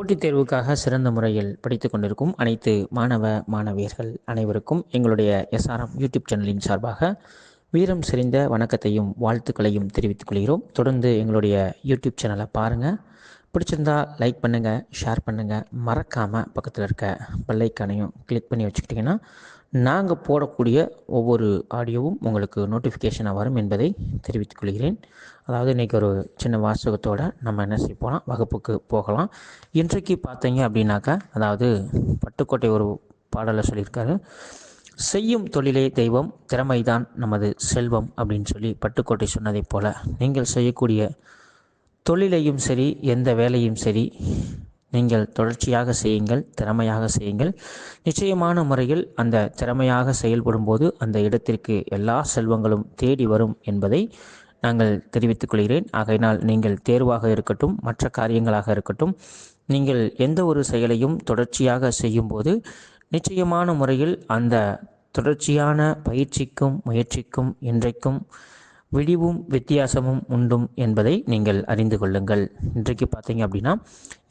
போட்டித் தேர்வுக்காக சிறந்த முறையில் படித்து கொண்டிருக்கும் அனைத்து மாணவ மாணவியர்கள் அனைவருக்கும் எங்களுடைய எஸ்ஆர்எம் யூடியூப் சேனலின் சார்பாக வீரம் செறிந்த வணக்கத்தையும் வாழ்த்துக்களையும் தெரிவித்துக் கொள்கிறோம். தொடர்ந்து எங்களுடைய யூடியூப் சேனலை பாருங்கள் பிடிச்சிருந்தா லைக் பண்ணுங்கள் ஷேர் பண்ணுங்கள் மறக்காமல் பக்கத்தில் இருக்க பெல்லைக்கானையும் கிளிக் பண்ணி வச்சுக்கிட்டிங்கன்னா நாங்கள் போடக்கூடிய ஒவ்வொரு ஆடியோவும் உங்களுக்கு நோட்டிஃபிகேஷனாக வரும் என்பதை தெரிவித்துக் கொள்கிறேன். அதாவது இன்றைக்கி ஒரு சின்ன வாசகத்தோடு நம்ம என்ன செய்ய போகலாம் வகுப்புக்கு போகலாம். இன்றைக்கு பார்த்தீங்க அப்படின்னாக்கா அதாவது பட்டுக்கோட்டை ஒரு பாடலை சொல்லியிருக்காரு செய்யும் தொழிலே தெய்வம் திறமைதான் நமது செல்வம் அப்படின்னு சொல்லி பட்டுக்கோட்டை சொன்னதைப் போல நீங்கள் செய்யக்கூடிய தொழிலையும் சரி எந்த வேலையும் சரி நீங்கள் தொடர்ச்சியாக செய்யுங்கள் திறமையாக செய்யுங்கள். நிச்சயமான முறையில் அந்த திறமையாக செயல்படும் போது அந்த இடத்திற்கு எல்லா செல்வங்களும் தேடி வரும் என்பதை நாங்கள் தெரிவித்துக் கொள்கிறேன். ஆகையினால் நீங்கள் தேர்வாக இருக்கட்டும் மற்ற காரியங்களாக இருக்கட்டும் நீங்கள் எந்த ஒரு செயலையும் தொடர்ச்சியாக செய்யும்போது நிச்சயமான முறையில் அந்த தொடர்ச்சியான பயிற்சிக்கும் முயற்சிக்கும் இன்றைக்கும் விடிவும் வித்தியாசமும் உண்டும் என்பதை நீங்கள் அறிந்து கொள்ளுங்கள். இன்றைக்கு பார்த்தீங்க அப்படின்னா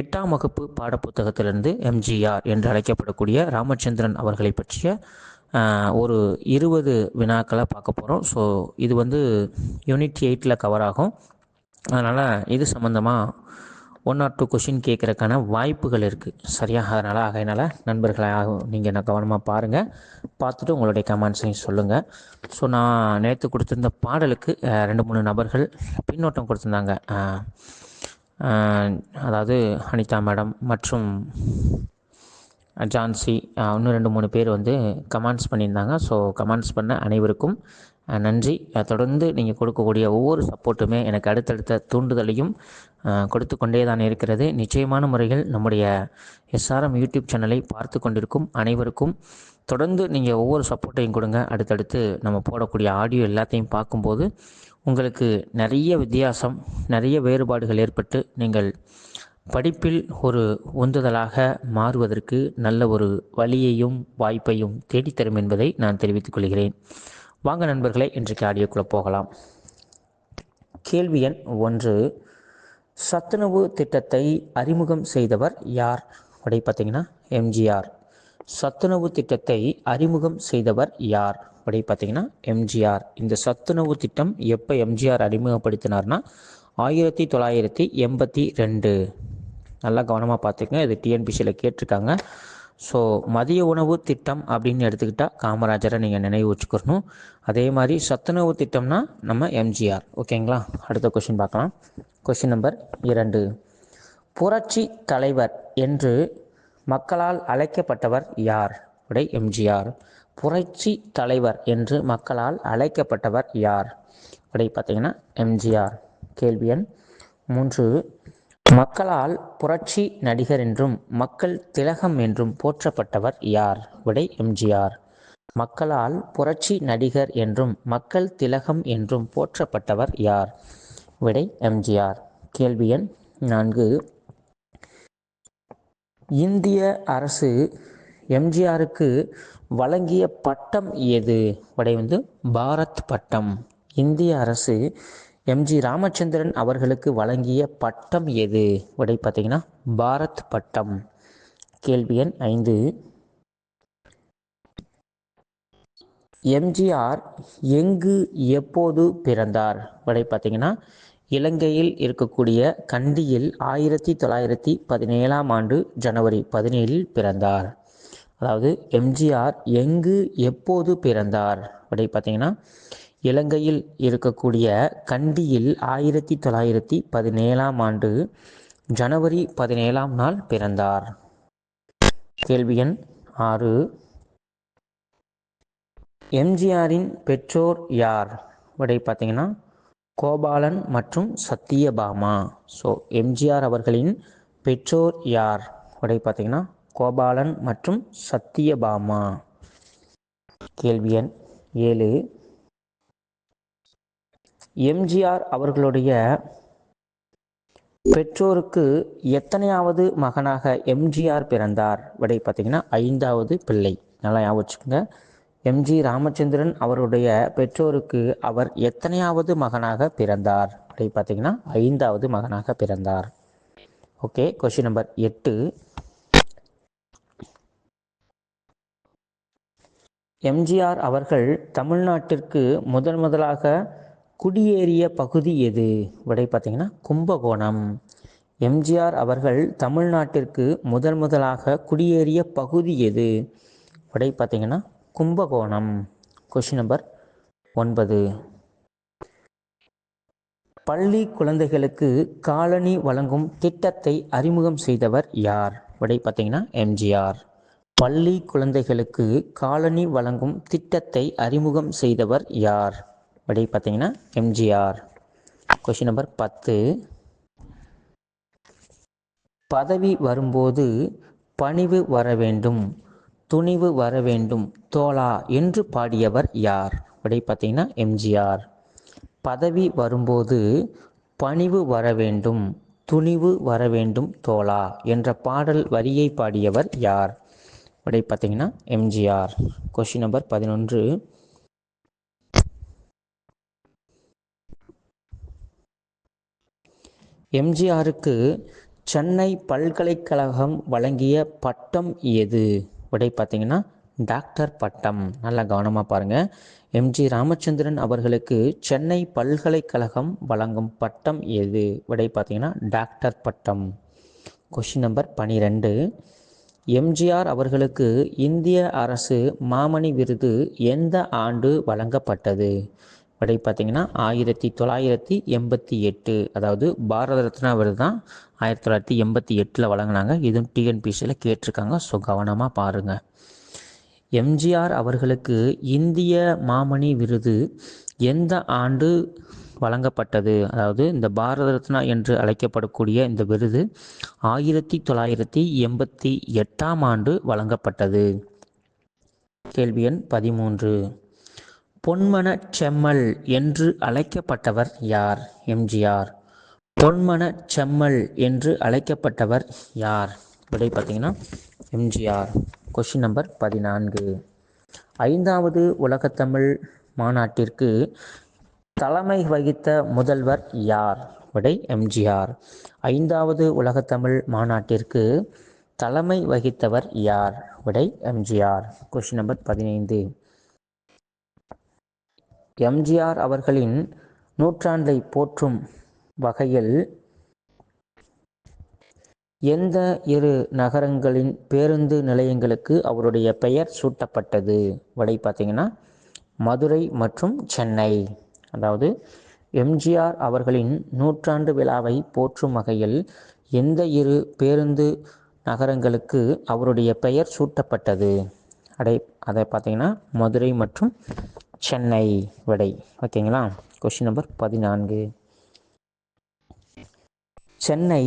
எட்டாம் வகுப்பு பாடப்புத்தகத்திலிருந்து எம்ஜிஆர் என்று அழைக்கப்படக்கூடிய ராமச்சந்திரன் அவர்களை பற்றிய ஒரு இருபது வினாக்களை பார்க்க போகிறோம் ஸோ இது வந்து யூனிட் எயிட்டில் கவர் ஆகும். அதனால் இது சம்மந்தமாக ஒன் ஆர் டூ கொஷின் கேட்குறக்கான வாய்ப்புகள் இருக்குது சரியாக அதனால் ஆகையினால் நண்பர்களாக நீங்கள் நான் கவனமாக பாருங்கள் பார்த்துட்டு உங்களுடைய கமெண்ட்ஸையும் சொல்லுங்கள் ஸோ நான் நேற்று கொடுத்துருந்த பாடலுக்கு ரெண்டு மூணு நபர்கள் பின்னோட்டம் கொடுத்துருந்தாங்க. அதாவது அனிதா மேடம் மற்றும் ஜான்சி இன்னும் ரெண்டு மூணு பேர் வந்து கமெண்ட்ஸ் பண்ணியிருந்தாங்க. ஸோ கமெண்ட்ஸ் பண்ண அனைவருக்கும் நன்றி. தொடர்ந்து நீங்கள் கொடுக்கக்கூடிய ஒவ்வொரு சப்போர்ட்டுமே எனக்கு அடுத்தடுத்த தூண்டுதலையும் கொடுத்து கொண்டே தான் இருக்கிறது. நிச்சயமான முறையில் நம்முடைய எஸ்ஆர்எம் யூடியூப் சேனலை பார்த்து கொண்டிருக்கும் அனைவருக்கும் தொடர்ந்து நீங்கள் ஒவ்வொரு சப்போர்ட்டையும் கொடுங்க. அடுத்தடுத்து நம்ம போடக்கூடிய ஆடியோ எல்லாத்தையும் பார்க்கும்போது உங்களுக்கு நிறைய வித்தியாசம் நிறைய வேறுபாடுகள் ஏற்பட்டு நீங்கள் படிப்பில் ஒரு உந்துதலாக மாறுவதற்கு நல்ல ஒரு வழியையும் வாய்ப்பையும் தேடித்தரும் என்பதை நான் தெரிவித்துக் கொள்கிறேன். வாங்க நண்பர்களே இன்றைக்கு ஆடியோக்குள்ளே போகலாம். கேள்வி எண் ஒன்று. சத்துணவு திட்டத்தை அறிமுகம் செய்தவர் யார்? அப்படி பார்த்தீங்கன்னா எம்ஜிஆர். சத்துணவு திட்டத்தை அறிமுகம் செய்தவர் யார்? அப்படி பார்த்தீங்கன்னா எம்ஜிஆர். இந்த சத்துணவு திட்டம் எப்போ எம்ஜிஆர் அறிமுகப்படுத்தினார்னா ஆயிரத்தி தொள்ளாயிரத்தி எண்பத்தி ரெண்டு. நல்லா கவனமாக பார்த்துக்கங்க. இது டிஎன்பிசியில் கேட்டிருக்காங்க. ஸோ மதிய உணவு திட்டம் அப்படின்னு எடுத்துக்கிட்டால் காமராஜரை நீங்கள் நினைவு வச்சுக்கணும். அதே மாதிரி சத்துணவு திட்டம்னா நம்ம எம்ஜிஆர். ஓகேங்களா? அடுத்த கொஷின் பார்க்கலாம். கொஷின் நம்பர் இரண்டு. புரட்சி தலைவர் என்று மக்களால் அழைக்கப்பட்டவர் யார்? உடை எம்ஜிஆர். புரட்சி தலைவர் என்று மக்களால் அழைக்கப்பட்டவர் யார்? உடை பார்த்தீங்கன்னா எம்ஜிஆர். கேள்வி எண் மூன்று. மக்களால் புரட்சி நடிகர் என்றும் மக்கள் திலகம் என்றும் போற்றப்பட்டவர் யார்? விடை எம்ஜிஆர் மக்களால் புரட்சி நடிகர் என்றும் மக்கள் திலகம் என்றும் போற்றப்பட்டவர் யார்? விடை எம்ஜிஆர் கேள்வி எண் நான்கு. இந்திய அரசு எம்ஜிஆருக்கு வழங்கிய பட்டம் எது? விடை வந்து பாரத் பட்டம். இந்திய அரசு எம்ஜி ராமச்சந்திரன் அவர்களுக்கு வழங்கிய பட்டம் எது? விடை பார்த்தீங்கன்னா பாரத் பட்டம். கேள்வி எண் ஐந்து. எம்ஜிஆர் எங்கு எப்போது பிறந்தார்? விடை பார்த்தீங்கன்னா இலங்கையில் இருக்கக்கூடிய கண்டியில் ஆயிரத்தி தொள்ளாயிரத்தி பதினேழாம் ஆண்டு ஜனவரி பதினேழில் பிறந்தார். அதாவது எம்ஜிஆர் எங்கு எப்போது பிறந்தார்? விடை பார்த்தீங்கன்னா இலங்கையில் இருக்கக்கூடிய கண்டியில் ஆயிரத்தி தொள்ளாயிரத்தி பதினேழாம் ஆண்டு ஜனவரி பதினேழாம் நாள் பிறந்தார். கேள்வி எண் ஆறு. எம்ஜிஆரின் பெற்றோர் யார்? விடை பார்த்தீங்கன்னா கோபாலன் மற்றும் சத்தியபாமா ஸோ எம்ஜிஆர் அவர்களின் பெற்றோர் யார்? விடை பார்த்தீங்கன்னா கோபாலன் மற்றும் சத்தியபாமா கேள்வி எண் ஏழு. எம்ஜிஆர் அவர்களுடைய பெற்றோருக்கு எத்தனையாவது மகனாக எம்ஜிஆர் பிறந்தார்? விடை பார்த்தீங்கன்னா ஐந்தாவது பிள்ளை. நல்லா ஞாபகம் வச்சுக்கோங்க. எம்ஜி ராமச்சந்திரன் அவருடைய பெற்றோருக்கு அவர் எத்தனையாவது மகனாக பிறந்தார்? விடை பார்த்தீங்கன்னா ஐந்தாவது மகனாக பிறந்தார். ஓகே கொஷின் நம்பர் எட்டு. எம்ஜிஆர் அவர்கள் தமிழ்நாட்டிற்கு முதன் முதலாக குடியேறிய பகுதி எது? விடை பார்த்தீங்கன்னா கும்பகோணம். எம்ஜிஆர் அவர்கள் தமிழ்நாட்டிற்கு முதன் முதலாக குடியேறிய பகுதி எது? விடை பார்த்தீங்கன்னா கும்பகோணம். கொஷின் நம்பர் ஒன்பது. பள்ளி குழந்தைகளுக்கு காலனி வழங்கும் திட்டத்தை அறிமுகம் செய்தவர் யார்? விடை பார்த்தீங்கன்னா எம்ஜிஆர். பள்ளி குழந்தைகளுக்கு காலனி வழங்கும் திட்டத்தை அறிமுகம் செய்தவர் யார்? படி பார்த்தீங்கன்னா எம்ஜிஆர் கொஷின் நம்பர் பத்து. பதவி வரும்போது பணிவு வர வேண்டும் துணிவு வர வேண்டும் தோழா என்று பாடியவர் யார்? விடை பார்த்தீங்கன்னா எம்ஜிஆர் பதவி வரும்போது பணிவு வர வேண்டும் துணிவு வர வேண்டும் தோழா என்ற பாடல் வரியை பாடியவர் யார்? அப்படி பார்த்தீங்கன்னா எம்ஜிஆர் கொஷின் நம்பர் பதினொன்று. எம்ஜிஆருக்கு சென்னை பல்கலைக்கழகம் வழங்கிய பட்டம் எது? விடை பார்த்தீங்கன்னா டாக்டர் பட்டம். நல்லா கவனமாக பாருங்கள் எம்ஜி ராமச்சந்திரன் அவர்களுக்கு சென்னை பல்கலைக்கழகம் வழங்கும் பட்டம் எது? விடை பார்த்தீங்கன்னா டாக்டர் பட்டம். கொஷின் நம்பர் பனிரெண்டு. எம்ஜிஆர் அவர்களுக்கு இந்திய அரசு மாமணி விருது எந்த ஆண்டு வழங்கப்பட்டது? படி பார்த்தீங்கன்னா ஆயிரத்தி தொள்ளாயிரத்தி எண்பத்தி எட்டு அதாவது பாரத ரத்னா விருது தான் ஆயிரத்தி தொள்ளாயிரத்தி எண்பத்தி எட்டில் வழங்கினாங்க. இதுவும் டிஎன்பிசியில் கேட்டிருக்காங்க. ஸோ கவனமாக பாருங்கள் எம்ஜிஆர் அவர்களுக்கு இந்திய மாமணி விருது எந்த ஆண்டு வழங்கப்பட்டது? அதாவது இந்த பாரத ரத்னா என்று அழைக்கப்படக்கூடிய இந்த விருது ஆயிரத்தி தொள்ளாயிரத்தி எண்பத்தி எட்டாம் ஆண்டு வழங்கப்பட்டது. கேள்வி எண் பதிமூன்று. பொன்மன செம்மல் என்று அழைக்கப்பட்டவர் யார்? எம்ஜிஆர். பொன்மன செம்மல் என்று அழைக்கப்பட்டவர் யார்? விடை பார்த்தீங்கன்னா எம்ஜிஆர். கொஷின் நம்பர் பதினான்கு. ஐந்தாவது உலகத்தமிழ் மாநாட்டிற்கு தலைமை வகித்த முதல்வர் யார்? விடை எம்ஜிஆர். ஐந்தாவது உலகத்தமிழ் மாநாட்டிற்கு தலைமை வகித்தவர் யார்? விடை எம்ஜிஆர். கொஷின் நம்பர் பதினைந்து. எம்ஜிஆர் அவர்களின் நூற்றாண்டை போற்றும் வகையில் எந்த இரு நகரங்களின் பேருந்து நிலையங்களுக்கு அவருடைய பெயர் சூட்டப்பட்டது? வடை பார்த்தீங்கன்னா மதுரை மற்றும் சென்னை. அதாவது எம்ஜிஆர் அவர்களின் நூற்றாண்டு விழாவை போற்றும் வகையில் எந்த இரு பேருந்து நகரங்களுக்கு அவருடைய பெயர் சூட்டப்பட்டது? அடை அதை பார்த்தீங்கன்னா மதுரை மற்றும் சென்னை விடை. ஓகேங்களா? கொஷின் நம்பர் பதினான்கு. சென்னை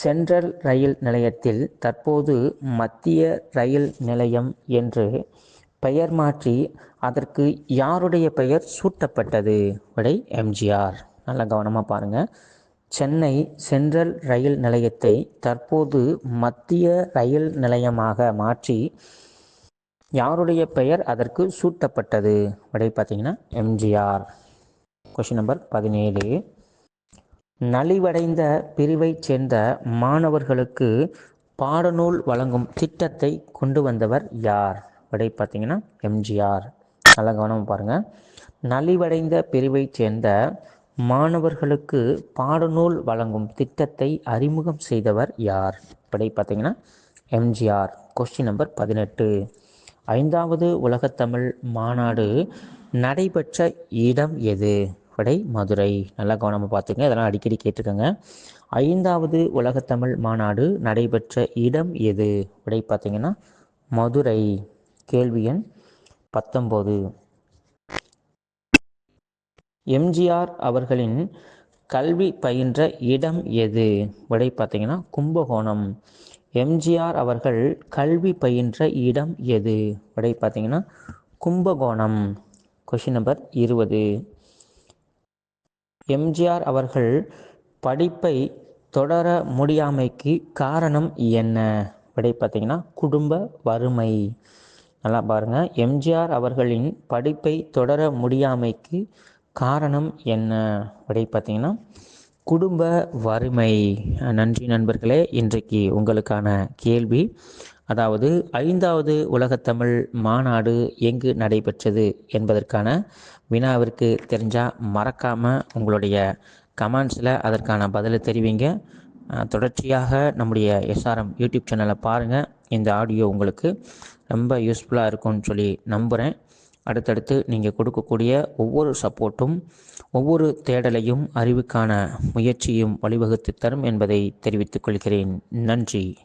சென்ட்ரல் ரயில் நிலையத்தில் தற்போது மத்திய ரயில் நிலையம் என்று பெயர் மாற்றி அதற்கு யாருடைய பெயர் சூட்டப்பட்டது? விடை எம்ஜிஆர் நல்லா கவனமாக பாருங்கள் சென்னை சென்ட்ரல் ரயில் நிலையத்தை தற்போது மத்திய ரயில் நிலையமாக மாற்றி யாருடைய பெயர் அதற்கு சூட்டப்பட்டது? விடை பார்த்தீங்கன்னா எம்ஜிஆர். கொஷின் நம்பர் பதினேழு. நலிவடைந்த பிரிவைச் சேர்ந்த மாணவர்களுக்கு பாடநூல் வழங்கும் திட்டத்தை கொண்டு வந்தவர் யார்? விடை பார்த்தீங்கன்னா எம்ஜிஆர். நல்லா கவனம் பாருங்கள் நலிவடைந்த பிரிவைச் சேர்ந்த மாணவர்களுக்கு பாடநூல் வழங்கும் திட்டத்தை அறிமுகம் செய்தவர் யார்? விடை பார்த்தீங்கன்னா எம்ஜிஆர். கொஸ்டின் நம்பர் பதினெட்டு. ஐந்தாவது உலகத்தமிழ் மாநாடு நடைபெற்ற இடம் எது? விடை மதுரை. நல்லா கவனமாக பார்த்துங்க. இதெல்லாம் அடிக்கடி கேட்டுக்கோங்க ஐந்தாவது உலகத்தமிழ் மாநாடு நடைபெற்ற இடம் எது? விடை பார்த்தீங்கன்னா மதுரை. கேள்வி எண் பத்தொம்போது எம்ஜிஆர் அவர்களின் கல்வி பயின்ற இடம் எது? விடை பார்த்தீங்கன்னா கும்பகோணம். எம்ஜிஆர் அவர்கள் கல்வி பயின்ற இடம் எது? விடை பார்த்தீங்கன்னா கும்பகோணம். கொஷின் நம்பர் இருபது. எம்ஜிஆர் அவர்கள் படிப்பை தொடர முடியாமைக்கு காரணம் என்ன? விடை பார்த்தீங்கன்னா குடும்ப வறுமை. நல்லா பாருங்கள் எம்ஜிஆர் அவர்களின் படிப்பை தொடர முடியாமைக்கு காரணம் என்ன? விடை பார்த்தீங்கன்னா குடும்ப வறுமை. நன்றி நண்பர்களே இன்றைக்கு உங்களுக்கான கேள்வி. அதாவது ஐந்தாவது உலகத்தமிழ் மாநாடு எங்கு நடைபெற்றது என்பதற்கான வினாவிற்கு தெரிஞ்சால் மறக்காமல் உங்களுடைய கமெண்ட்ஸில் அதற்கான பதிலை தெரிவிங்க. தொடர்ச்சியாக நம்முடைய எஸ்ஆர்எம் யூடியூப் சேனலை பாருங்கள் இந்த ஆடியோ உங்களுக்கு ரொம்ப யூஸ்ஃபுல்லாக இருக்கும்னு சொல்லி நம்புகிறேன் அடுத்தடுத்து நீங்கள் கொடுக்கக்கூடிய ஒவ்வொரு சப்போர்ட்டும் ஒவ்வொரு தேடலையும் அறிவுக்கான முயற்சியும் வழிவகுத்து தரும் என்பதை தெரிவித்துக் கொள்கிறேன். நன்றி.